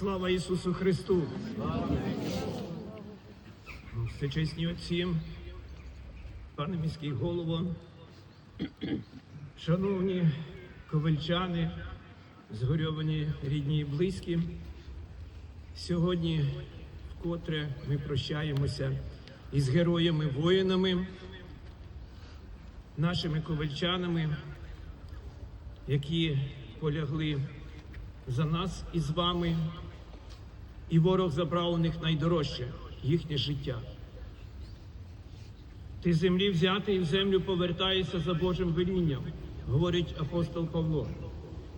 Слава Ісусу Христу! Всечесні отці, пане міський голово, шановні ковальчани, згорьовані рідні і близькі, сьогодні вкотре ми прощаємося із героями-воїнами, нашими ковальчанами, які полягли за нас і з вами, і ворог забрав у них найдорожче їхнє життя. Ти землі взятий в землю повертаєшся за Божим велінням, говорить апостол Павло.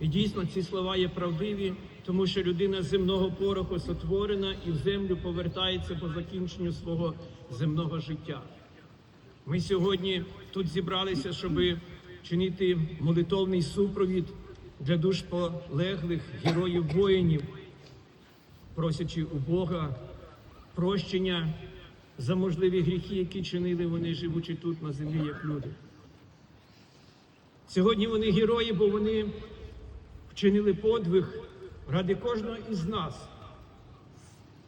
І дійсно ці слова є правдиві, тому що людина з земного пороху сотворена і в землю повертається по закінченню свого земного життя. Ми сьогодні тут зібралися, щоб чинити молитовний супровід для душ полеглих героїв воїнів, просячи у Бога прощення за можливі гріхи, які чинили вони, живучи тут на землі, як люди. Сьогодні вони герої, бо вони вчинили подвиг ради кожного із нас,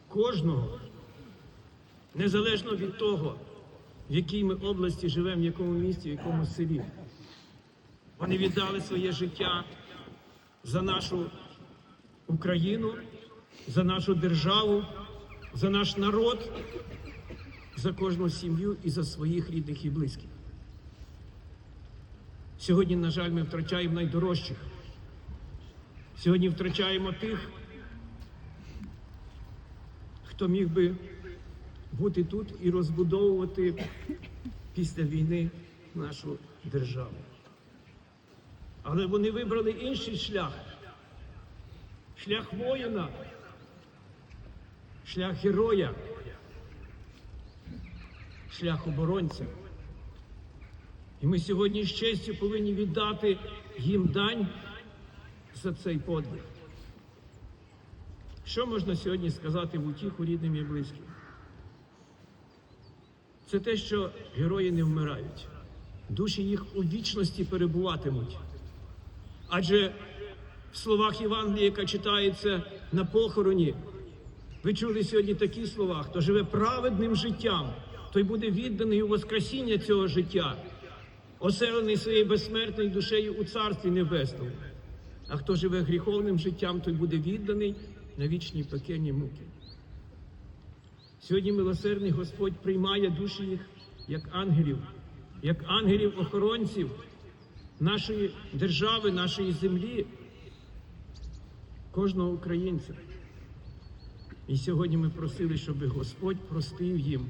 кожного, незалежно від того, в якій ми області живемо, в якому місті, в якому селі. Вони віддали своє життя за нашу Україну, за нашу державу, за наш народ, за кожну сім'ю і за своїх рідних і близьких. Сьогодні, на жаль, ми втрачаємо найдорожчих. Сьогодні втрачаємо тих, хто міг би бути тут і розбудовувати після війни нашу державу. Але вони вибрали інший шлях. Шлях воїна, шлях героя, шлях оборонця. І ми сьогодні з честю повинні віддати їм дань за цей подвиг. Що можна сьогодні сказати в утіху рідним і близьким? Це те, що герої не вмирають, душі їх у вічності перебуватимуть. Адже в словах Євангелія, яка читається на похороні, ви чули сьогодні такі слова: хто живе праведним життям, той буде відданий у Воскресіння цього життя, оселений своєю безсмертною душею у Царстві Небесному. А хто живе гріховним життям, той буде відданий на вічні пекельні муки. Сьогодні милосердний Господь приймає душі їх як ангелів, як ангелів-охоронців нашої держави, нашої землі, кожного українця. І сьогодні ми просили, щоб Господь простив їм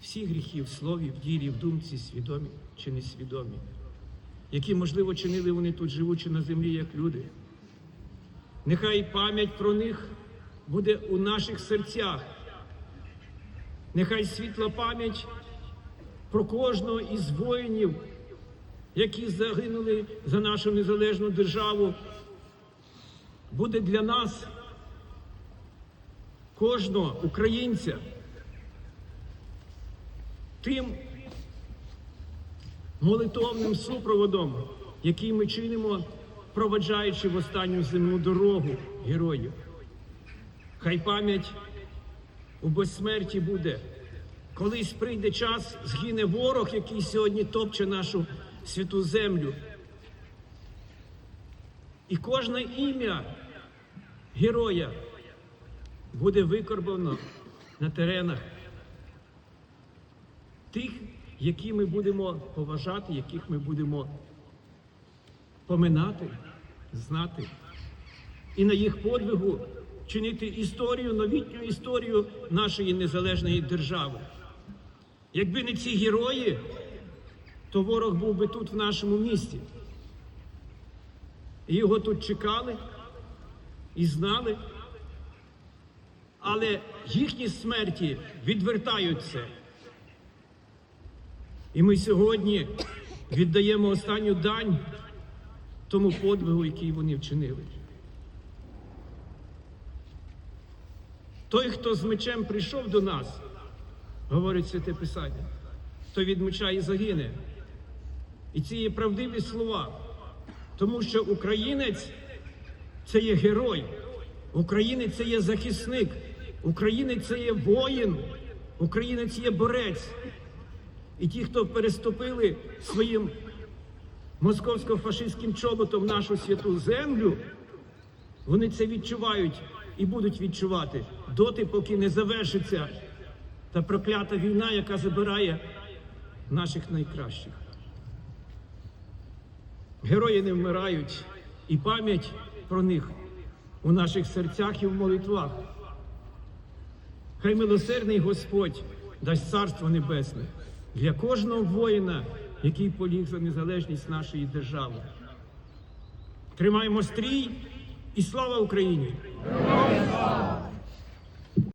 всі гріхи в слові, в ділі, в думці, свідомі чи несвідомі, які, можливо, чинили вони тут, живучи на землі, як люди. Нехай пам'ять про них буде у наших серцях. Нехай світла пам'ять про кожного із воїнів, які загинули за нашу незалежну державу, буде для нас, кожного українця, тим молитовним супроводом, який ми чинимо, проваджаючи в останню земну дорогу героїв. Хай пам'ять у безсмерті буде. Колись прийде час, згине ворог, який сьогодні топче нашу святу землю. І кожне ім'я героя буде викорбовано на теренах тих, які ми будемо поважати, яких ми будемо поминати, знати. І на їх подвигу чинити історію, новітню історію нашої незалежної держави. Якби не ці герої, то ворог був би тут, в нашому місті. Його тут чекали і знали. Але їхні смерті відвертають це. І ми сьогодні віддаємо останню дань тому подвигу, який вони вчинили. Той, хто з мечем прийшов до нас, говорить святе Писання, то від меча і загине. І ці є правдиві слова, тому що українець це є герой, Українець це є захисник, Українець є воїн, Українець є борець. І ті, хто переступили своїм московсько-фашистським чоботом нашу святу землю, вони це відчувають і будуть відчувати доти, поки не завершиться та проклята війна, яка забирає наших найкращих. Герої не вмирають, і пам'ять про них у наших серцях і в молитвах. Хай милосердний Господь дасть царство небесне для кожного воїна, який поліг за незалежність нашої держави. Тримаємо стрій і слава Україні! Слава!